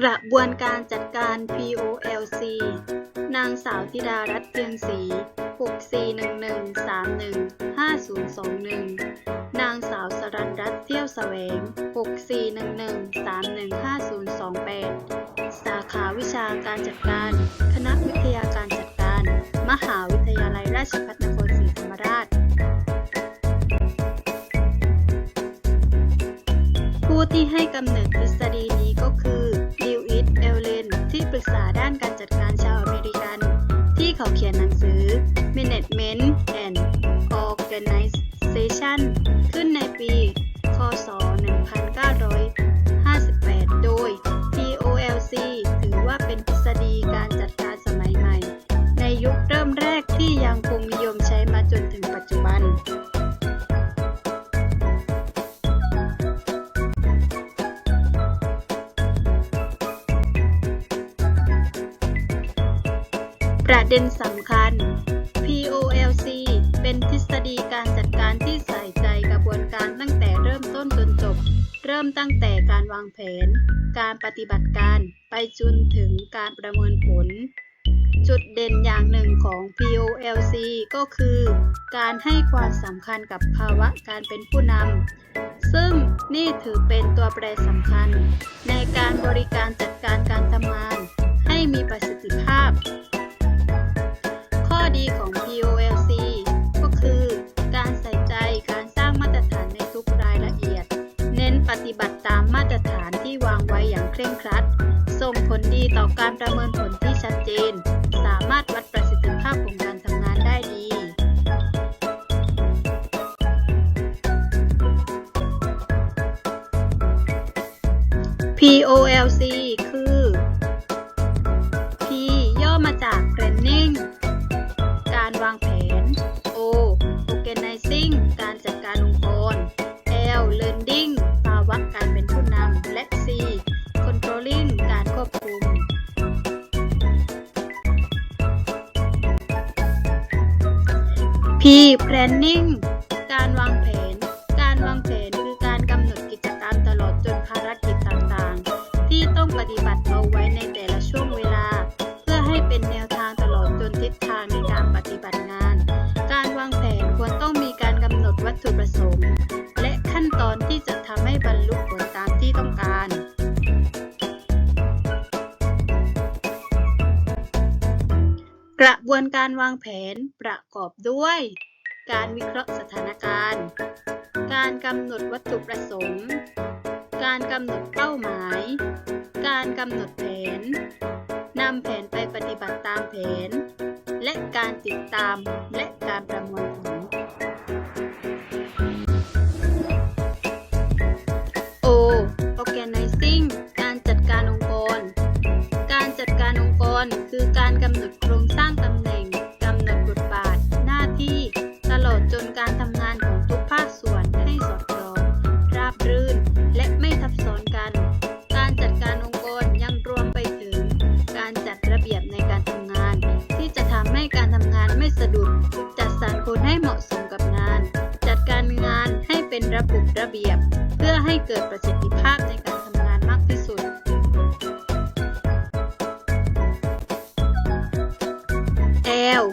กระบวนการจัดการ POLC นางสาวธิดารัตน์เพียงศรี6411315021 นางสาวสรันรัตน์เที่ยวแสวง 6411315028 สาขาวิชาการจัดการ คณะวิทยาการจัดการ มหาวิทยาลัยราชภัฏนครศรีธรรมราช ผู้ที่ให้กำเนิด Management and Organization ขึ้นในปี คศ 1958 โดย POLC ถือว่าเป็นทฤษฎีการจัดการสมัยใหม่ ในยุคเริ่มแรกที่ยังคงนิยมใช้มาจนถึงปัจจุบันประเด็นสำคัญ การวางแผน การปฏิบัติการไปจนถึงการประเมินผล จุดเด่นอย่างหนึ่งของ POLC ก็คือ การให้ความสำคัญกับภาวะการเป็นผู้นำซึ่งนี่ถือเป็นตัวแปรสำคัญ ในการบริการจัดการการทำงาน ให้มีประ POLC คือ P ย่อมาจาก planning การวางแผน O organizing การจัดการองค์กร L learning ภาวะการเป็นผู้นำ และ C controlling การควบคุม P planning ฏิบัติเอาไว้ในแต่ละช่วงเวลา เพื่อให้เป็นแนวทางตลอดจนทิศทางในการปฏิบัติงาน การวางแผนควรต้องมีการกำหนดวัตถุประสงค์ และขั้นตอนที่จะทำให้บรรลุผลตามที่ต้องการกระบวนการวางแผนประกอบด้วย การวิเคราะห์สถานการณ์ การกำหนดวัตถุประสงค์ การกำหนดเป้าหมาย การกำหนดแผนนำแผนไปปฏิบัติตามแผน และการติดตามและการ ระบบระเบียบ เพื่อให้เกิดประสิทธิภาพในการทำงานมากที่สุด L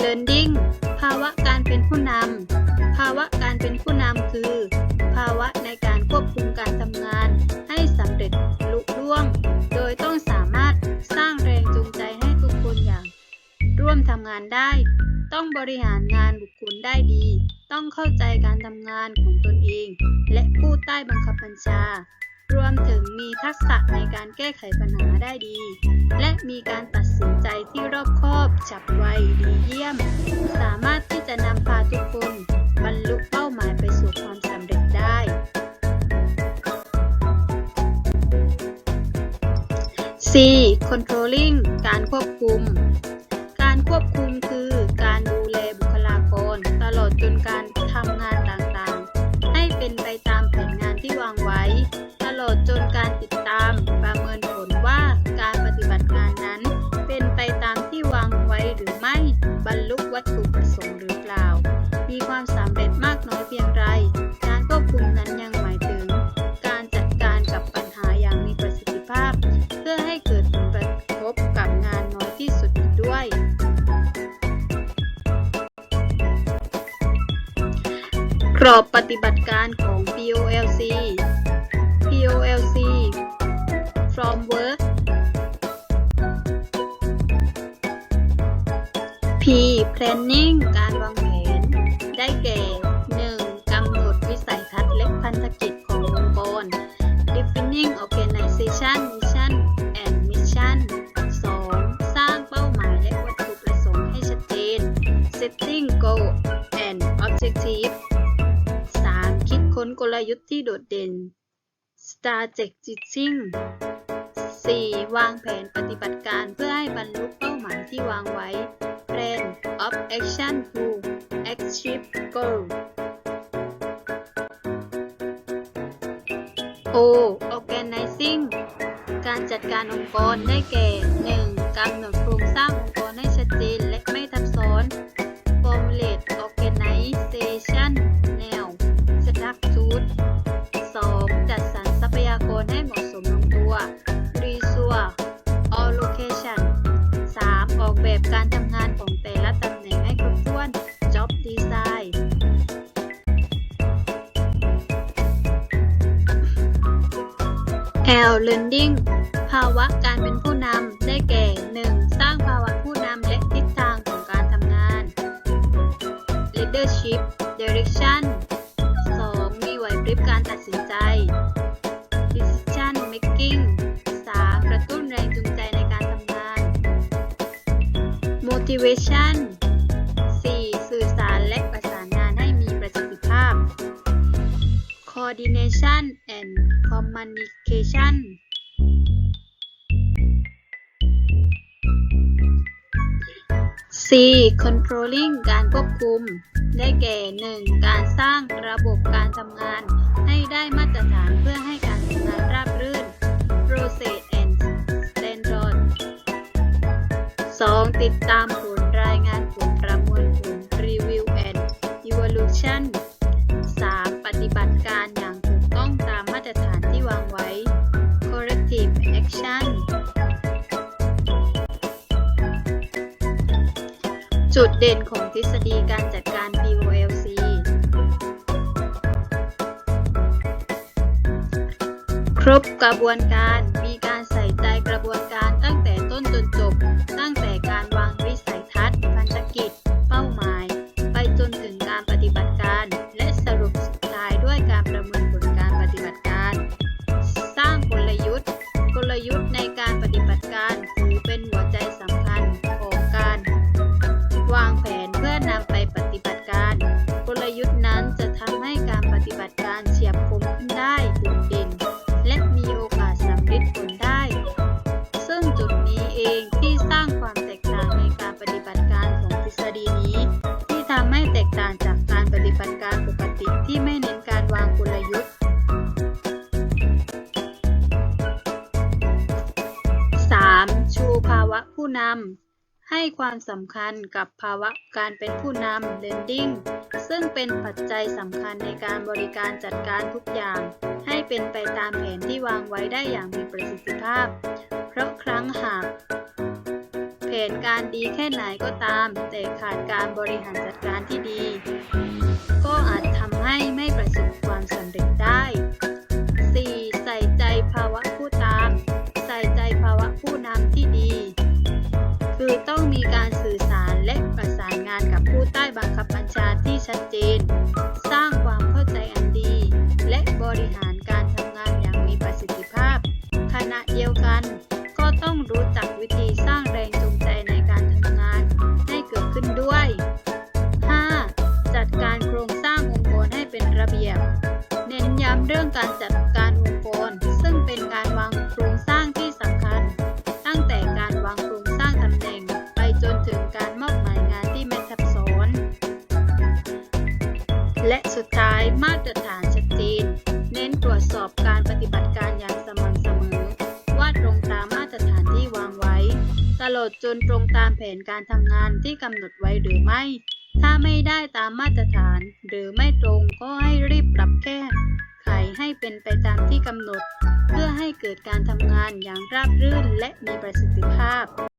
learning ภาวะการเป็นผู้นำภาวะการเป็นผู้นำคือ ภาวะในการควบคุมการทำงาน ให้สำเร็จลุล่วง โดยต้องสามารถสร้างแรงจูงใจให้ทุกคนอย่าง ร่วมทำงานได้ ต้องบริหารงานบุคคลได้ดี ต้องเข้าใจการทำงานของตนเอง และผู้ใต้บังคับบัญชา รวมถึงมีทักษะในการแก้ไขปัญหาได้ดี และมีการตัดสินใจที่รอบคอบ ฉับไวดีเยี่ยม สามารถที่จะนำพาทุกคนบรรลุเป้าหมายไปสู่ความสำเร็จได้ C controlling การควบคุม การควบคุม พื่อให้เกิดผลกระทบกับงานน้อยที่สุดอีกด้วย กรอบปฏิบัติการของ POLC POLC from work P planning การวางแผน ได้แก่ Objective 3. คิดค้นกลยุทธ์ที่โดดเด่น Strategizing 4. วางแผนปฏิบัติการเพื่อให้บรรลุเป้าหมายที่วางไว้ Plan of Action to Achieve Goal O Organizing การจัดการองค์กรได้แก่ 1. กำหนดโครงสร้างองค์ Allocation 3. ออกแบบการทำงานของแต่ละตำแหน่งให้ครบถ้วน Job Design L Learning ภาวะการเป็นผู้นำได้แก่ 1. สร้างภาวะผู้นำและทิศทางของการทำงาน Leadership Coordination and Communication C controlling การควบคุม ได้แก่ 1. การสร้างระบบการทำงาน ให้ได้มาตรฐานเพื่อให้การทำงานราบรื่น Process and Standard 2. ติดตาม จุดเด่นของทฤษฎีการจัดการ POLC ครบกระบวนการ มีการใส่ใจกระบวนการตั้งแต่ต้นจนจบ ตั้งแต่การวางวิสัยทัศน์ พันธกิจ ผู้นำให้ความสำคัญกับภาวะการเป็นผู้นำ Lending ซึ่งเป็นปัจจัยสำคัญในการบริการจัดการทุกอย่าง ให้เป็นไปตามแผนที่วางไว้ได้อย่างมีประสิทธิภาพ เพราะครั้งหากแผนการดีแค่ไหนก็ตาม แต่ขาดการบริหารจัดการที่ดี ก็อาจทำให้ไม่ประสบความสำเร็จ ผู้ใต้บังคับบัญชาที่ชัดเจน สร้างความเข้าใจอันดี และบริหารการทำงานอย่างมีประสิทธิภาพ ขณะเดียวกัน ก็ต้องรู้จักวิธีสร้างแรงจูงใจในการทำงานให้เกิดขึ้นด้วย 5. จัดการโครงสร้างองค์กรให้เป็นระเบียบ เน้นย้ำเรื่องการจัด ชน์จนตรงตามแผนการทำงานที่กำหนดไว้หรือไม่ ถ้าไม่ได้ตามมาตรฐาน หรือไม่ตรงก็ให้รีบปรับแก้ไขให้เป็นไปตามที่กำหนด เพื่อให้เกิดการทำงานอย่างราบรื่นและมีประสิทธิภาพ